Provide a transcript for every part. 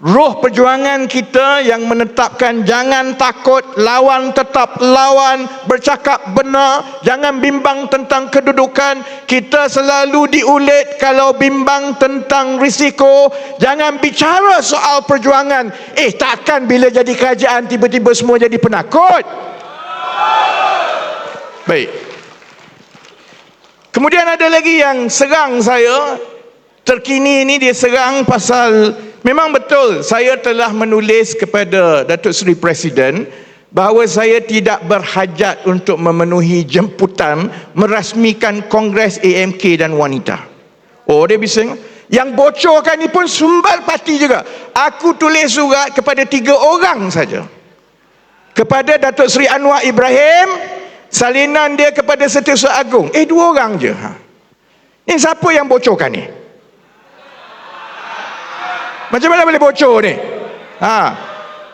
Roh perjuangan kita yang menetapkan jangan takut, lawan tetap lawan, bercakap benar, jangan bimbang tentang kedudukan. Kita selalu diulit kalau bimbang tentang risiko. Jangan bicara soal perjuangan. Eh takkan bila jadi kerajaan tiba-tiba semua jadi penakut. Baik. Kemudian ada lagi yang serang saya. Terkini ini dia serang pasal Memang betul saya telah menulis kepada Datuk Seri Presiden bahawa saya tidak berhajat untuk memenuhi jemputan merasmikan Kongres AMK dan wanita. Oh dia bisa yang bocorkan ni pun sumbal parti juga. Aku tulis surat kepada tiga orang saja. Kepada Datuk Seri Anwar Ibrahim, salinan dia kepada Setiausaha Agung. Eh dua orang je. Ha. Ini siapa yang bocorkan ni? Macam mana boleh bocor ni? Ha.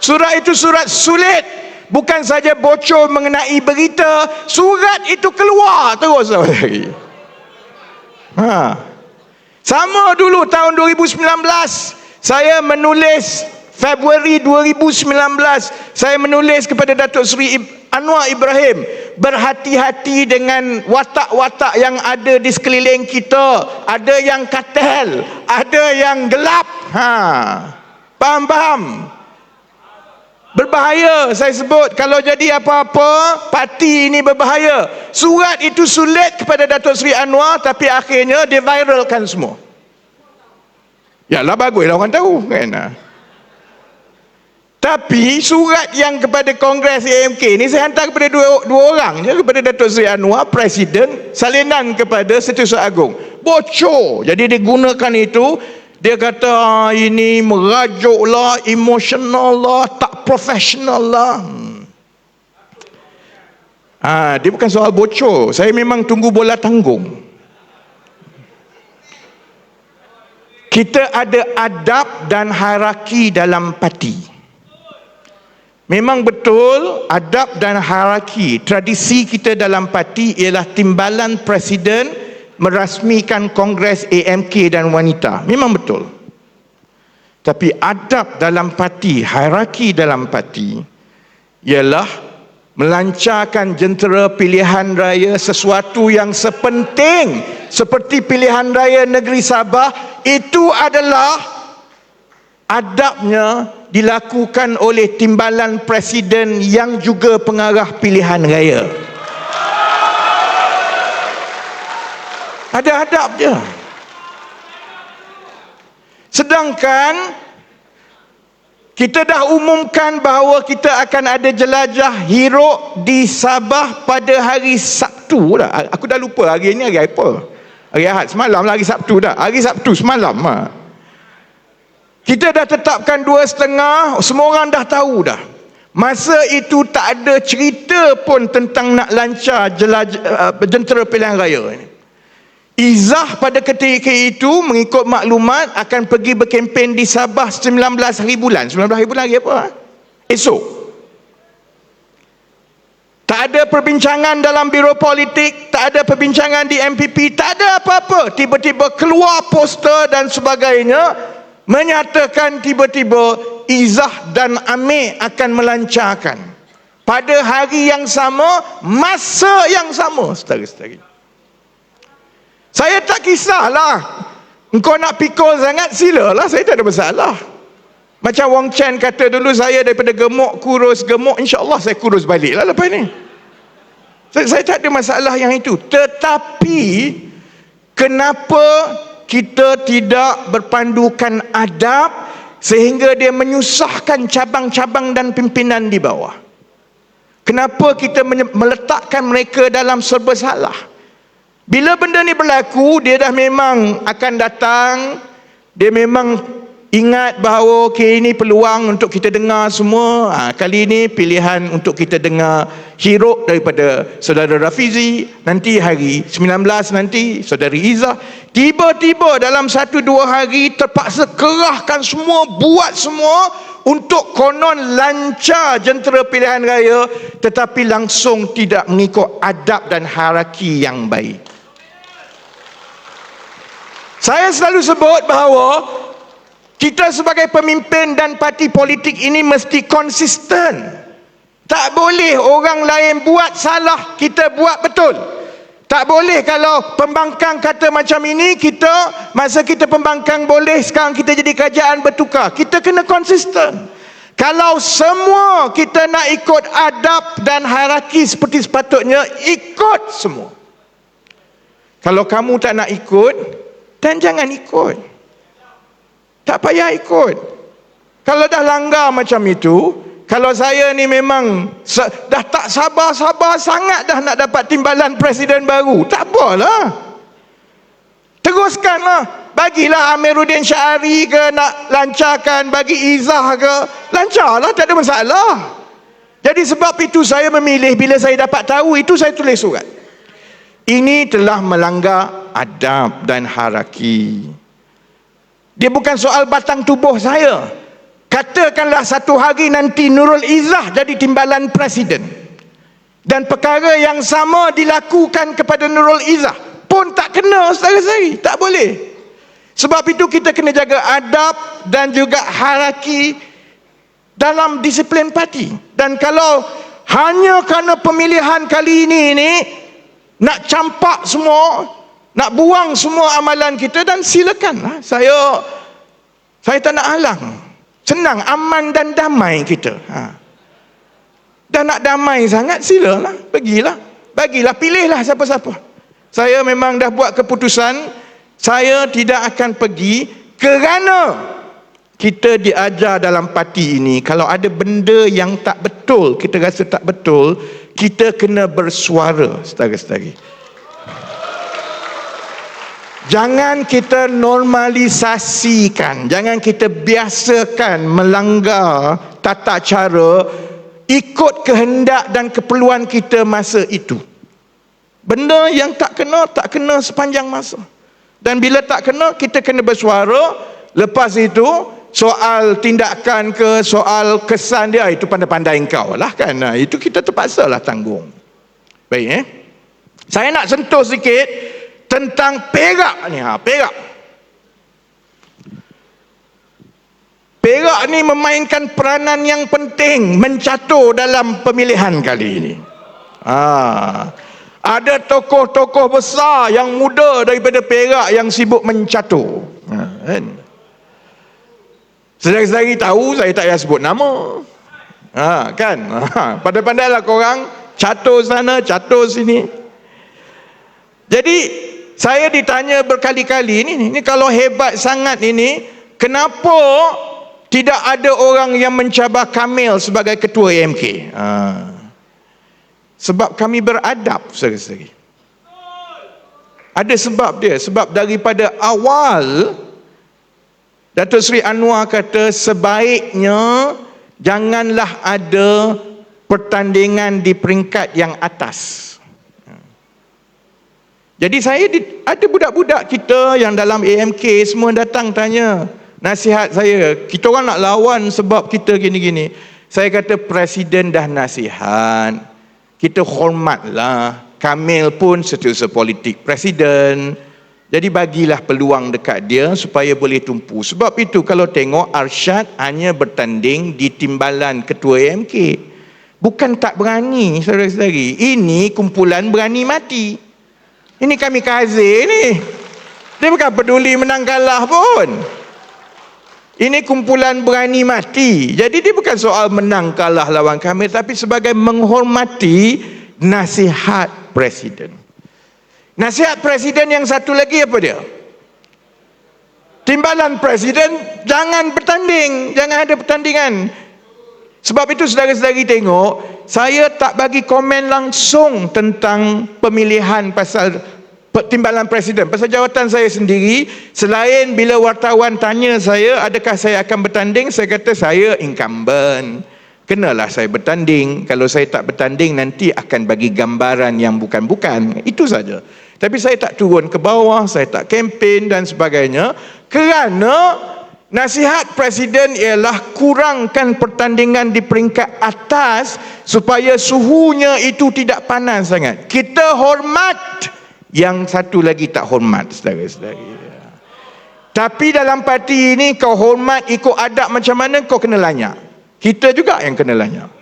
Surat itu surat sulit. Bukan saja bocor mengenai berita, surat itu keluar terus lagi. Ha. Sama dulu tahun 2019 saya menulis Februari 2019 saya menulis kepada Datuk Seri Anwar Ibrahim berhati-hati dengan watak-watak yang ada di sekeliling kita ada yang katel ada yang gelap ha. Faham-faham berbahaya saya sebut kalau jadi apa-apa parti ini berbahaya. Surat itu sulit kepada Datuk Seri Anwar tapi akhirnya dia viralkan semua. Yalah baguslah orang tahu kan? Tapi surat yang kepada Kongres AMK ni saya hantar kepada dua, dua orang je kepada Datuk Seri Anwar, Presiden, salinan kepada Setiausaha Agung. Bocor. Jadi dia gunakan itu, dia kata ah, ini merajuk lah, emosional lah, tak profesional lah. Ha, dia bukan soal bocor. Saya memang tunggu bola tanggung. Kita ada adab dan hierarki dalam parti. Memang betul adab dan hierarki tradisi kita dalam parti ialah timbalan presiden merasmikan kongres AMK dan wanita. Memang betul. Tapi adab dalam parti, hierarki dalam parti ialah melancarkan jentera pilihan raya sesuatu yang sepenting seperti pilihan raya negeri Sabah itu adalah adabnya dilakukan oleh timbalan presiden yang juga pengarah pilihan raya. Ada adab je. Sedangkan kita dah umumkan bahawa kita akan ada jelajah hero di Sabah pada hari Sabtu dah. Aku dah lupa hari ini hari apa. Hari Ahad semalam lah hari Sabtu dah. Hari Sabtu semalam lah. Kita dah tetapkan dua setengah, semua orang dah tahu dah. Masa itu tak ada cerita pun tentang nak lancar jelaj, uh, jentera pilihan raya ini. Izah pada ketika itu mengikut maklumat akan pergi berkempen di Sabah 19 hari bulan. 19 hari bulan hari apa? Ha? Esok. Tak ada perbincangan dalam biro politik, tak ada perbincangan di MPP, tak ada apa-apa. Tiba-tiba keluar poster dan sebagainya menyatakan tiba-tiba Izah dan Amir akan melancarkan pada hari yang sama masa yang sama saudara-saudari saya tak kisahlah. Engkau nak pikul sangat silalah. Saya tak ada masalah. Macam Wong Chen kata dulu saya daripada gemuk kurus gemuk. insyaAllah saya kurus balik lah lepas ni. Saya, saya tak ada masalah yang itu. Tetapi kenapa kita tidak berpandukan adab sehingga dia menyusahkan cabang-cabang dan pimpinan di bawah. Kenapa kita meletakkan mereka dalam serba salah? Bila benda ni berlaku, dia dah memang akan datang, dia memang Ingat bahawa okay, ini peluang untuk kita dengar semua. Ha, kali ini pilihan untuk kita dengar hero daripada saudara Rafizi. Nanti hari 19 nanti saudari Izzah. Tiba-tiba dalam satu dua hari terpaksa kerahkan semua, buat semua untuk konon lancar jentera pilihan raya tetapi langsung tidak mengikut adab dan hierarki yang baik. Saya selalu sebut bahawa Kita sebagai pemimpin dan parti politik ini mesti konsisten. Tak boleh orang lain buat salah, kita buat betul. Tak boleh kalau pembangkang kata macam ini, kita masa kita pembangkang boleh, sekarang kita jadi kerajaan bertukar. Kita kena konsisten. Kalau semua kita nak ikut adab dan hierarki seperti sepatutnya, ikut semua. Kalau kamu tak nak ikut, dan jangan ikut. Tak payah ikut. Kalau dah langgar macam itu, kalau saya ni memang dah tak sabar-sabar sangat dah nak dapat timbalan presiden baru, tak apalah. Teruskanlah. Bagilah Amiruddin Syari ke nak lancarkan, bagi Izah ke, lancarlah, tak ada masalah. Jadi sebab itu saya memilih bila saya dapat tahu itu saya tulis surat. Ini telah melanggar adab dan haraki. Dia bukan soal batang tubuh saya. Katakanlah satu hari nanti Nurul Izzah jadi timbalan presiden. Dan perkara yang sama dilakukan kepada Nurul Izzah. Pun tak kena saudara-saudari. Tak boleh. Sebab itu kita kena jaga adab dan juga haraki dalam disiplin parti. Dan kalau hanya kerana pemilihan kali ini ini nak campak semua nak buang semua amalan kita dan silakan lah. saya saya tak nak halang senang aman dan damai kita ha. dan nak damai sangat silalah pergilah bagilah pilihlah siapa-siapa saya memang dah buat keputusan saya tidak akan pergi kerana kita diajar dalam parti ini kalau ada benda yang tak betul kita rasa tak betul kita kena bersuara setara-setari. Jangan kita normalisasikan, jangan kita biasakan melanggar tata cara ikut kehendak dan keperluan kita masa itu. Benda yang tak kena, tak kena sepanjang masa. Dan bila tak kena, kita kena bersuara. Lepas itu, soal tindakan ke soal kesan dia itu pandai-pandai engkau lah kan itu kita terpaksa lah tanggung baik eh saya nak sentuh sikit tentang perak ni ha perak perak ni memainkan peranan yang penting mencatur dalam pemilihan kali ini ha ada tokoh-tokoh besar yang muda daripada perak yang sibuk mencatur ha, kan Sedari-sedari tahu saya tak payah sebut nama. Ha, kan? Ha, pandai-pandailah korang catur sana, catur sini. Jadi saya ditanya berkali-kali ini, ini kalau hebat sangat ini, kenapa tidak ada orang yang mencabar Kamil sebagai ketua AMK? Ha. Sebab kami beradab sedari-sedari. Ada sebab dia, sebab daripada awal Datuk Seri Anwar kata sebaiknya janganlah ada pertandingan di peringkat yang atas. Jadi saya ada budak-budak kita yang dalam AMK semua datang tanya nasihat saya. Kita orang nak lawan sebab kita gini-gini. Saya kata presiden dah nasihat. Kita hormatlah. Kamil pun setiausaha politik presiden. Jadi bagilah peluang dekat dia supaya boleh tumpu. Sebab itu kalau tengok Arsyad hanya bertanding di timbalan ketua AMK. Bukan tak berani saudara-saudari. Ini kumpulan berani mati. Ini kami kaze ni. Dia bukan peduli menang kalah pun. Ini kumpulan berani mati. Jadi dia bukan soal menang kalah lawan kami. Tapi sebagai menghormati nasihat Presiden. Nasihat presiden yang satu lagi apa dia? Timbalan presiden jangan bertanding, jangan ada pertandingan. Sebab itu saudara-saudari tengok, saya tak bagi komen langsung tentang pemilihan pasal timbalan presiden. Pasal jawatan saya sendiri, selain bila wartawan tanya saya, adakah saya akan bertanding, saya kata saya incumbent. Kenalah saya bertanding. Kalau saya tak bertanding, nanti akan bagi gambaran yang bukan-bukan. Itu saja. Tapi saya tak turun ke bawah, saya tak kempen dan sebagainya kerana nasihat presiden ialah kurangkan pertandingan di peringkat atas supaya suhunya itu tidak panas sangat. Kita hormat yang satu lagi tak hormat saudara-saudari. Tapi dalam parti ini kau hormat ikut adab macam mana kau kena lanyak. Kita juga yang kena lanyak.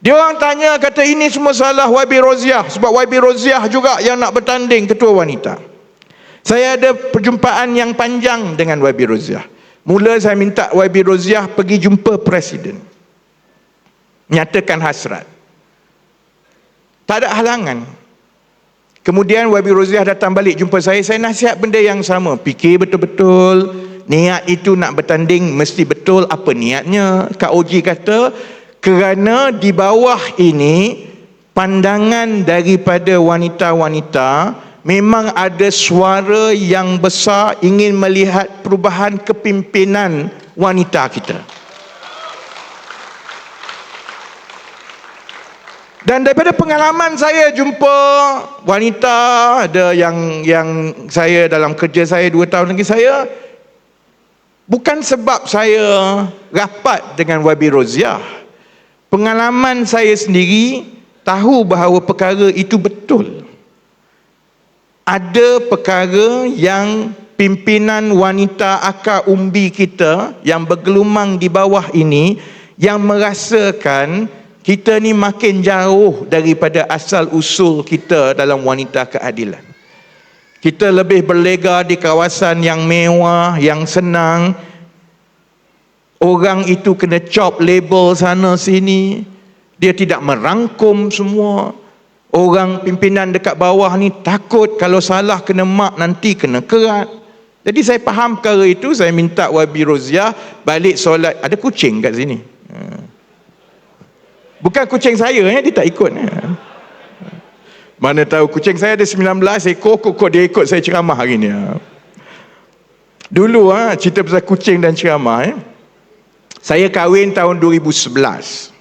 Dia orang tanya kata ini semua salah YB Roziah sebab YB Roziah juga yang nak bertanding ketua wanita. Saya ada perjumpaan yang panjang dengan YB Roziah. Mula saya minta YB Roziah pergi jumpa presiden. Nyatakan hasrat. Tak ada halangan. Kemudian YB Roziah datang balik jumpa saya, saya nasihat benda yang sama. Fikir betul-betul, niat itu nak bertanding mesti betul apa niatnya. Kak Oji kata, kerana di bawah ini pandangan daripada wanita-wanita memang ada suara yang besar ingin melihat perubahan kepimpinan wanita kita. Dan daripada pengalaman saya jumpa wanita ada yang yang saya dalam kerja saya dua tahun lagi saya bukan sebab saya rapat dengan Wabi Roziah Pengalaman saya sendiri tahu bahawa perkara itu betul. Ada perkara yang pimpinan wanita akar umbi kita yang bergelumang di bawah ini yang merasakan kita ni makin jauh daripada asal usul kita dalam wanita keadilan. Kita lebih berlega di kawasan yang mewah, yang senang, Orang itu kena chop label sana sini. Dia tidak merangkum semua. Orang pimpinan dekat bawah ni takut kalau salah kena mak nanti kena kerat. Jadi saya faham perkara itu. Saya minta Wabi Roziah balik solat. Ada kucing kat sini. Ha. Bukan kucing saya. Ya, dia tak ikut. Ya. Mana tahu kucing saya ada 19 ekor. Kok dia ikut saya ceramah hari ni. Dulu ha, cerita pasal kucing dan ceramah. Ya. Saya kahwin tahun 2011.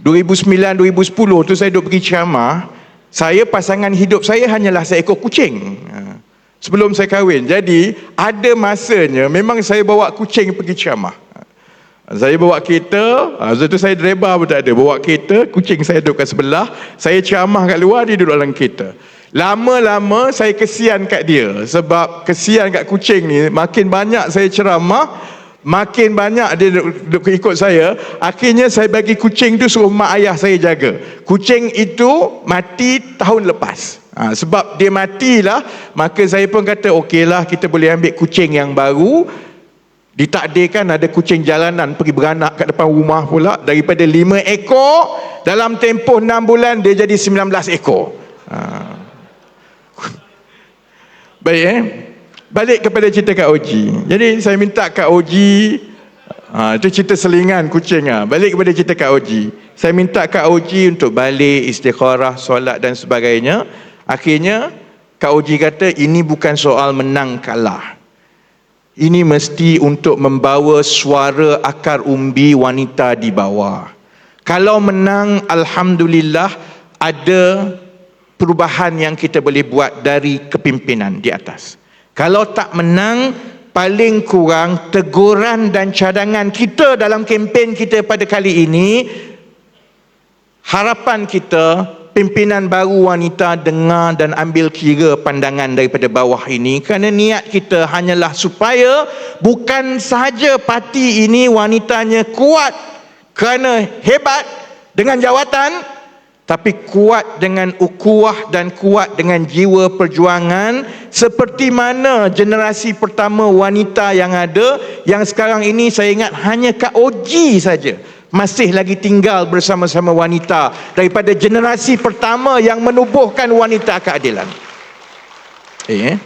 2009-2010 tu saya duduk pergi ceramah. Saya pasangan hidup saya hanyalah seekor kucing. Ha. Sebelum saya kahwin. Jadi ada masanya memang saya bawa kucing pergi ceramah. Ha. Saya bawa kereta, waktu tu saya driver pun tak ada. Bawa kereta, kucing saya duduk kat sebelah. Saya ceramah kat luar, dia duduk dalam kereta. Lama-lama saya kesian kat dia. Sebab kesian kat kucing ni, makin banyak saya ceramah, Makin banyak dia duk ikut saya Akhirnya saya bagi kucing tu suruh mak ayah saya jaga. Kucing itu mati tahun lepas. Ha, Sebab dia matilah Maka saya pun kata okeylah kita boleh ambil kucing yang baru. Ditakdirkan ada kucing jalanan pergi beranak kat depan rumah pula Daripada 5 ekor Dalam tempoh 6 bulan dia jadi 19 ekor. Ha. Baik eh balik kepada cerita Kak Oji. Jadi saya minta Kak Oji, ha, itu cerita selingan kucing. Ha. Balik kepada cerita Kak Oji. Saya minta Kak Oji untuk balik istikharah, solat dan sebagainya. Akhirnya Kak Oji kata ini bukan soal menang kalah. Ini mesti untuk membawa suara akar umbi wanita di bawah. Kalau menang, Alhamdulillah ada perubahan yang kita boleh buat dari kepimpinan di atas. Kalau tak menang, paling kurang teguran dan cadangan kita dalam kempen kita pada kali ini, harapan kita pimpinan baru wanita dengar dan ambil kira pandangan daripada bawah ini. Kerana niat kita hanyalah supaya bukan sahaja parti ini wanitanya kuat kerana hebat dengan jawatan tapi kuat dengan ukuah dan kuat dengan jiwa perjuangan seperti mana generasi pertama wanita yang ada yang sekarang ini saya ingat hanya Kak Oji saja masih lagi tinggal bersama-sama wanita daripada generasi pertama yang menubuhkan wanita keadilan. Eh, eh?